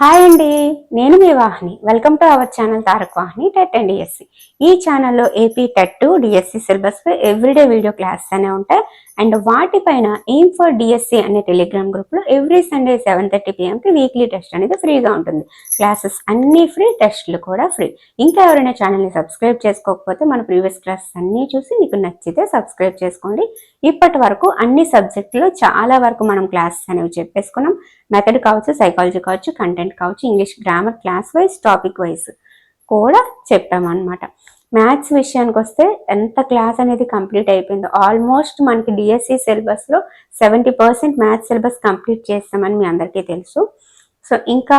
Hi అండి నేను మీ Vahini. Welcome to our channel Tarak Vahini TET and DSC ఈ ఛానల్లో ఏపీ టెట్ డిఎస్సి సిలబస్ పై ఎవ్రీడే వీడియో క్లాసెస్ అనే ఉంటాయి. అండ్ వాటిపైన ఎయిమ్ ఫర్ డిఎస్సి అనే టెలిగ్రామ్ గ్రూప్లో ఎవ్రీ సండే సెవెన్ థర్టీ పిఎంకి వీక్లీ టెస్ట్ అనేది ఫ్రీగా ఉంటుంది. క్లాసెస్ అన్నీ ఫ్రీ టెస్ట్లు కూడా ఫ్రీ ఇంకా ఎవరైనా ఛానల్ని సబ్స్క్రైబ్ చేసుకోకపోతే మన ప్రీవియస్ క్లాసెస్ అన్నీ చూసి మీకు నచ్చితే సబ్స్క్రైబ్ చేసుకోండి. ఇప్పటి వరకు అన్ని సబ్జెక్టులో చాలా వరకు మనం క్లాసెస్ అనేవి చెప్పేసుకున్నాం. మెథడ్ కావచ్చు సైకాలజీ కావచ్చు కంటెంట్ కావచ్చు English grammar class wise topic wise కూడా చెప్పామన్నమాట. మ్యాథ్స్ విషయానికి వస్తే ఎంత క్లాస్ అనేది కంప్లీట్ అయిపోయిందో ఆల్మోస్ట్ మనకి డిఎస్సి సిలబస్లో seventy percent maths syllabus complete చేస్తామని మీ అందరికీ తెలుసు. సో ఇంకా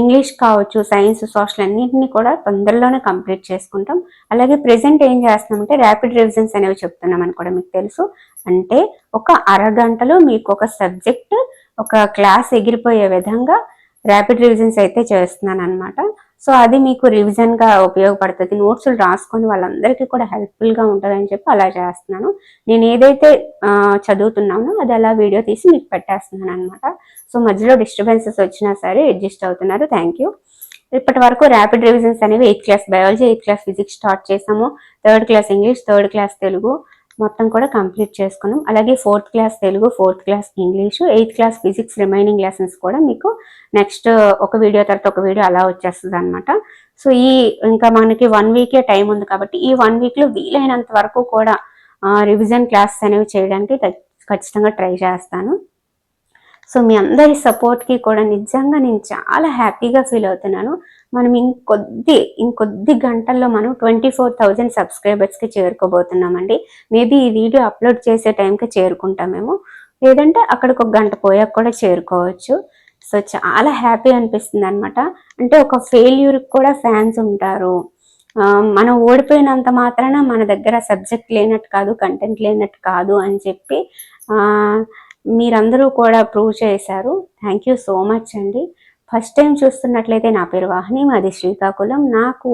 ఇంగ్లీష్ కావచ్చు సైన్స్ సోషల్ అన్నింటినీ కూడా తొందరలోనే కంప్లీట్ చేసుకుంటాం. అలాగే ప్రెసెంట్ ఏం చేస్తున్నామంటే ర్యాపిడ్ రివిజన్స్ అనేవి చెప్తున్నామని కూడా మీకు తెలుసు. అంటే ఒక అరగంటలో మీకు ఒక సబ్జెక్ట్ ఒక క్లాస్ ఎగిరిపోయే విధంగా ర్యాపిడ్ రివిజన్స్ అయితే చేస్తున్నాను అనమాట సో అది మీకు రివిజన్గా ఉపయోగపడుతుంది. నోట్స్లు రాసుకొని వాళ్ళందరికీ కూడా హెల్ప్ఫుల్గా ఉంటుందని చెప్పి అలా చేస్తున్నాను. నేను ఏదైతే చదువుతున్నానో అది అలా వీడియో తీసి మీకు పెట్టేస్తున్నాను అనమాట సో మధ్యలో డిస్టర్బెన్సెస్ వచ్చినా సరే అడ్జస్ట్ అవుతున్నారు. Thank you. ఇప్పటి వరకు ర్యాపిడ్ రివిజన్స్ అనేవి eighth class biology eighth class physics start చేసాము third class English third class Telugu. మొత్తం కూడా కంప్లీట్ చేసుకున్నాం. అలాగే fourth class Telugu fourth class English eighth class physics remaining lessons కూడా మీకు నెక్స్ట్ ఒక వీడియో తర్వాత ఒక వీడియో అలా వచ్చేస్తుంది అనమాట సో ఈ ఇంకా మనకి వన్ వీకే టైం ఉంది కాబట్టి ఈ వన్ వీక్లో వీలైనంత వరకు కూడా రివిజన్ క్లాసెస్ అనేవి చేయడానికి ఖచ్చితంగా ట్రై చేస్తాను. సో మీ అందరి సపోర్ట్కి కూడా నిజంగా నేను చాలా హ్యాపీగా ఫీల్ అవుతున్నాను. మనం ఇంకొద్ది ఇంకొద్ది గంటల్లో మనం ట్వంటీ ఫోర్ థౌజండ్ సబ్స్క్రైబర్స్కి చేరుకోబోతున్నామండి. మేబీ ఈ వీడియో అప్లోడ్ చేసే టైంకి చేరుకుంటామేమో లేదంటే అక్కడికి ఒక గంట పోయాక కూడా చేరుకోవచ్చు. సో చాలా హ్యాపీ అనిపిస్తుంది అనమాట అంటే ఒక ఫెయిల్యూర్కి కూడా ఫ్యాన్స్ ఉంటారు. మనం ఓడిపోయినంత మాత్రాన మన దగ్గర సబ్జెక్ట్ లేనట్టు కాదు కంటెంట్ లేనట్టు కాదు అని చెప్పి మీరందరూ కూడా ప్రూవ్ చేశారు. థ్యాంక్ యూ సో మచ్ అండి. ఫస్ట్ టైం చూస్తున్నట్లయితే నా పేరు వాహిని మాది శ్రీకాకుళం. నాకు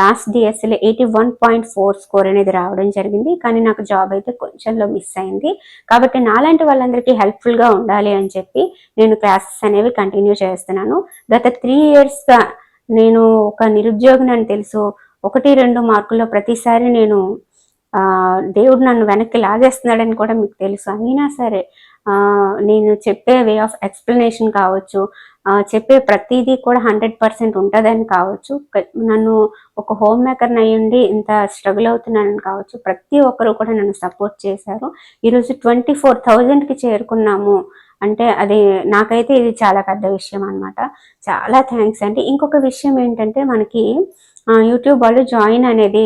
last డిఎస్సీలో eighty one point four score అనేది రావడం జరిగింది. కానీ నాకు జాబ్ అయితే కొంచెంలో మిస్ అయింది. కాబట్టి నాలాంటి వాళ్ళందరికీ హెల్ప్ఫుల్గా ఉండాలి అని చెప్పి నేను క్లాసెస్ అనేవి కంటిన్యూ చేస్తున్నాను. గత త్రీ ఇయర్స్గా నేను ఒక నిరుద్యోగిని అని తెలుసు. ఒకటి రెండు మార్కుల్లో ప్రతిసారి నేను దేవుడు నన్ను వెనక్కి లాగేస్తున్నాడని కూడా మీకు తెలుసు. అయినా సరే నేను చెప్పే వే ఆఫ్ ఎక్స్ప్లెనేషన్ కావచ్చు చెప్పే ప్రతిదీ కూడా హండ్రెడ్ పర్సెంట్ ఉంటుందని కావచ్చు. నన్ను ఒక హోమ్ మేకర్ని అయ్యుండి ఇంత స్ట్రగుల్ అవుతున్నానని కావచ్చు ప్రతి ఒక్కరు కూడా నన్ను సపోర్ట్ చేశారు. ఈరోజు ట్వంటీ ఫోర్ థౌజండ్కి చేరుకున్నాము. అంటే అది నాకైతే ఇది చాలా పెద్ద విషయం అనమాట చాలా థ్యాంక్స్ అండి. ఇంకొక విషయం ఏంటంటే మనకి యూట్యూబ్ వాళ్ళు జాయిన్ అనేది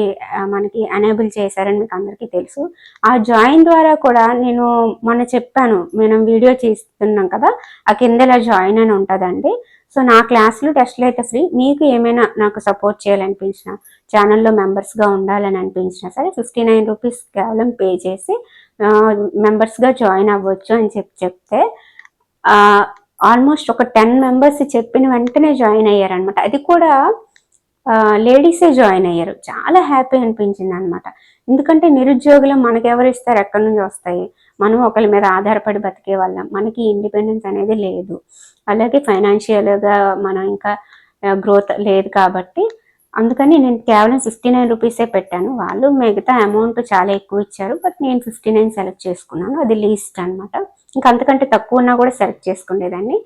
మనకి ఎనేబుల్ చేశారని మీకు అందరికీ తెలుసు. ఆ జాయిన్ ద్వారా కూడా నేను మొన్న చెప్పాను మనం వీడియో చేస్తున్నాం కదా ఆ కిందలా జాయిన్ అని ఉంటుందండి. సో నా క్లాసులు టెస్ట్లు అయితే ఫ్రీ మీకు ఏమైనా నాకు సపోర్ట్ చేయాలనిపించిన ఛానల్లో మెంబర్స్గా ఉండాలని అనిపించినా సరే ఫిఫ్టీ నైన్ రూపీస్ కేవలం పే చేసి మెంబర్స్గా జాయిన్ అవ్వచ్చు అని చెప్పి చెప్తే ఆల్మోస్ట్ ఒక టెన్ మెంబర్స్ చెప్పిన వెంటనే జాయిన్ అయ్యారనమాట అది కూడా లేడీసే జాయిన్ అయ్యారు. చాలా హ్యాపీ అనిపించింది అనమాట ఎందుకంటే నిరుద్యోగులు మనకి ఎవరు ఇస్తారు? ఎక్కడి నుంచి వస్తాయి? మనం ఒకరి మీద ఆధారపడి బతికే వాళ్ళం. మనకి ఇండిపెండెన్స్ అనేది లేదు. అలాగే ఫైనాన్షియల్గా మనం ఇంకా గ్రోత్ లేదు కాబట్టి. అందుకని నేను కేవలం ఫిఫ్టీ నైన్ రూపీసే పెట్టాను. వాళ్ళు మిగతా అమౌంట్ చాలా ఎక్కువ ఇచ్చారు. బట్ నేను ఫిఫ్టీ నైన్ సెలెక్ట్ చేసుకున్నాను. అది లీస్ట్ అనమాట ఇంకా అంతకంటే తక్కువ ఉన్నా కూడా సెలెక్ట్ చేసుకునేదాన్ని.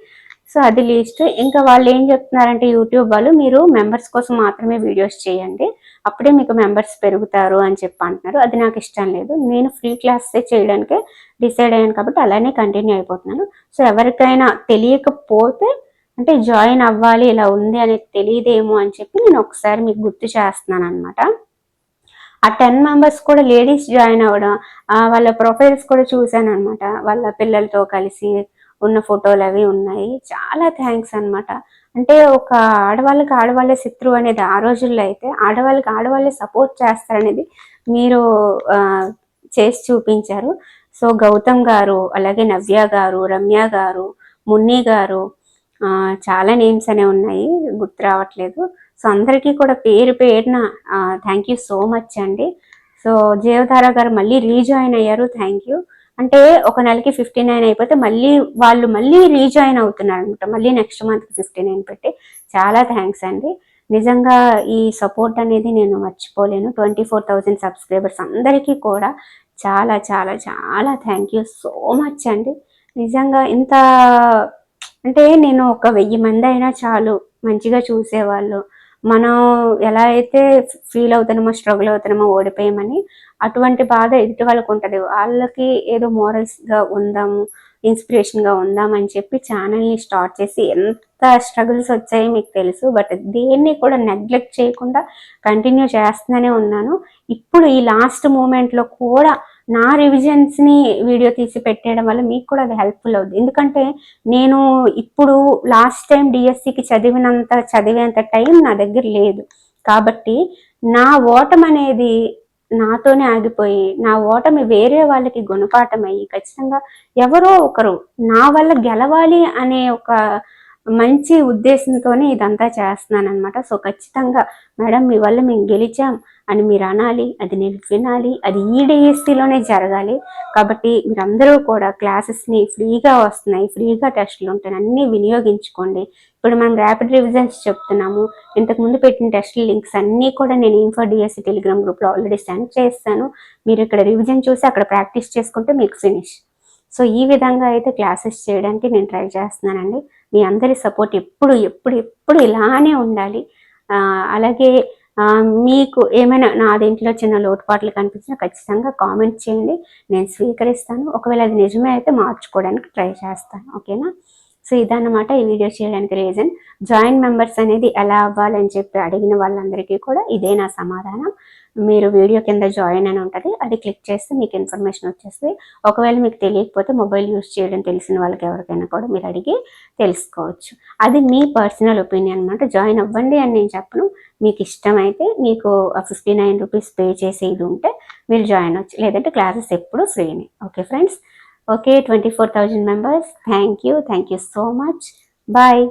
సో అది లీస్ట్. ఇంకా వాళ్ళు ఏం చెప్తున్నారంటే యూట్యూబ్ వాళ్ళు మీరు మెంబర్స్ కోసం మాత్రమే వీడియోస్ చేయండి. అప్పుడే మీకు మెంబర్స్ పెరుగుతారు అని చెప్పి అంటున్నారు. అది నాకు ఇష్టం లేదు. నేను ఫ్రీ క్లాసెస్ చేయడానికి డిసైడ్ అయ్యాను కాబట్టి అలానే కంటిన్యూ అయిపోతున్నాను. సో ఎవరికైనా తెలియకపోతే అంటే జాయిన్ అవ్వాలి ఇలా ఉంది అనేది తెలియదేమో అని చెప్పి నేను ఒకసారి మీకు గుర్తు చేస్తున్నాను అనమాట ఆ టెన్ మెంబర్స్ కూడా లేడీస్ జాయిన్ అవ్వడం వాళ్ళ ప్రొఫైల్స్ కూడా చూశాను అనమాట వాళ్ళ పిల్లలతో కలిసి ఉన్న ఫోటోలు అవి ఉన్నాయి. చాలా థ్యాంక్స్ అనమాట అంటే ఒక ఆడవాళ్ళకి ఆడవాళ్ళే శత్రువు అనేది ఆ రోజుల్లో అయితే ఆడవాళ్ళకి ఆడవాళ్ళే సపోర్ట్ చేస్తారనేది మీరు చేసి చూపించారు. సో గౌతమ్ గారు అలాగే నవ్య గారు రమ్య గారు మున్ని గారు చాలా నేమ్స్ అనే ఉన్నాయి. గుర్తు రావట్లేదు. సో అందరికీ కూడా పేరు పేరున థ్యాంక్ యూ సో మచ్ అండి. సో జీవధార గారు మళ్ళీ రీజాయిన్ అయ్యారు. థ్యాంక్ యూ అంటే ఒక నెలకి ఫిఫ్టీ నైన్ అయిపోతే మళ్ళీ వాళ్ళు మళ్ళీ రీజాయిన్ అవుతున్నారు అనమాట. మళ్ళీ నెక్స్ట్ మంత్ ఫిఫ్టీ నైన్ పెట్టి. చాలా థ్యాంక్స్ అండి. నిజంగా ఈ సపోర్ట్ అనేది నేను మర్చిపోలేను. ట్వంటీ ఫోర్ థౌజండ్ సబ్స్క్రైబర్స్ అందరికీ కూడా చాలా చాలా చాలా థ్యాంక్ యూ సో మచ్ అండి. నిజంగా ఇంత అంటే నేను ఒక వెయ్యి మంది అయినా చాలు మంచిగా చూసేవాళ్ళు. మనం ఎలా అయితే ఫీల్ అవుతున్నామో స్ట్రగుల్ అవుతున్నామో ఓడిపోయామని అటువంటి బాధ ఎదుటి వాళ్ళకు ఉంటుంది. వాళ్ళకి ఏదో మోరల్స్గా ఉందాము ఇన్స్పిరేషన్గా ఉందామని చెప్పి ఛానల్ని స్టార్ట్ చేసి ఎంత స్ట్రగుల్స్ వచ్చాయి మీకు తెలుసు బట్ దేన్ని కూడా నెగ్లెక్ట్ చేయకుండా కంటిన్యూ చేస్తూనే ఉన్నాను. ఇప్పుడు ఈ లాస్ట్ మూమెంట్లో కూడా నా రివిజన్స్ని వీడియో తీసి పెట్టేయడం వల్ల మీకు కూడా అది హెల్ప్ఫుల్ అవుతుంది ఎందుకంటే నేను ఇప్పుడు లాస్ట్ టైం డిఎస్సికి చదివినంత చదివేంత టైం నా దగ్గర లేదు. కాబట్టి నా ఓటం అనేది నాతోనే ఆగిపోయి నా ఓటమి వేరే వాళ్ళకి గుణపాఠం అయ్యి ఖచ్చితంగా ఎవరో ఒకరు నా వల్ల గెలవాలి అనే ఒక మంచి ఉద్దేశంతోనే ఇదంతా చేస్తున్నాను అనమాట సో ఖచ్చితంగా మేడం మీ వల్ల మేము గెలిచాం. అని మీరు అనాలి అది నేను వినాలి అది ఈ డిఎస్సిలోనే జరగాలి. కాబట్టి మీరందరూ కూడా క్లాసెస్ని ఫ్రీగా వస్తున్నాయి ఫ్రీగా టెస్టులు ఉంటాయి అన్నీ వినియోగించుకోండి. ఇప్పుడు మనం ర్యాపిడ్ రివిజన్స్ చెప్తున్నాము. ఇంతకుముందు పెట్టిన టెస్ట్ లింక్స్ అన్నీ కూడా నేను ఇన్ఫో డిఎస్సి టెలిగ్రామ్ గ్రూప్లో ఆల్రెడీ సెండ్ చేస్తాను. మీరు ఇక్కడ రివిజన్ చూసి అక్కడ ప్రాక్టీస్ చేసుకుంటే మీకు ఫినిష్ సో ఈ విధంగా అయితే క్లాసెస్ చేయడానికి నేను ట్రై చేస్తున్నానండి. మీ అందరి సపోర్ట్ ఎప్పుడు ఎప్పుడు ఎప్పుడు ఇలానే ఉండాలి. అలాగే మీకు ఏమైనా నా దీంట్లో చిన్న లోటుపాట్లు కనిపించినా ఖచ్చితంగా కామెంట్ చేయండి. నేను స్వీకరిస్తాను. ఒకవేళ అది నిజమే అయితే మార్చుకోవడానికి ట్రై చేస్తాను. ఓకేనా సో ఇదన్నమాట ఈ వీడియో చేయడానికి రీజన్ జాయిన్ మెంబర్స్ అనేది ఎలా అవ్వాలని చెప్పి అడిగిన వాళ్ళందరికీ కూడా ఇదే నా సమాధానం. మీరు వీడియో కింద జాయిన్ అని ఉంటుంది. అది క్లిక్ చేస్తే మీకు ఇన్ఫర్మేషన్ వచ్చేస్తుంది. ఒకవేళ మీకు తెలియకపోతే మొబైల్ యూస్ చేయడం తెలిసిన వాళ్ళకి ఎవరికైనా కూడా మీరు అడిగి తెలుసుకోవచ్చు. అది మీ పర్సనల్ ఒపీనియన్ అనమాట జాయిన్ అవ్వండి అని నేను చెప్పను. మీకు ఇష్టమైతే మీకు ఫిఫ్టీ నైన్ రూపీస్ పే చేసేది ఉంటే మీరు జాయిన్ అవచ్చు. లేదంటే క్లాసెస్ ఎప్పుడు ఫ్రీనే. Okay friends? Okay twenty four thousand members. Thank you. Thank you so much. Bye.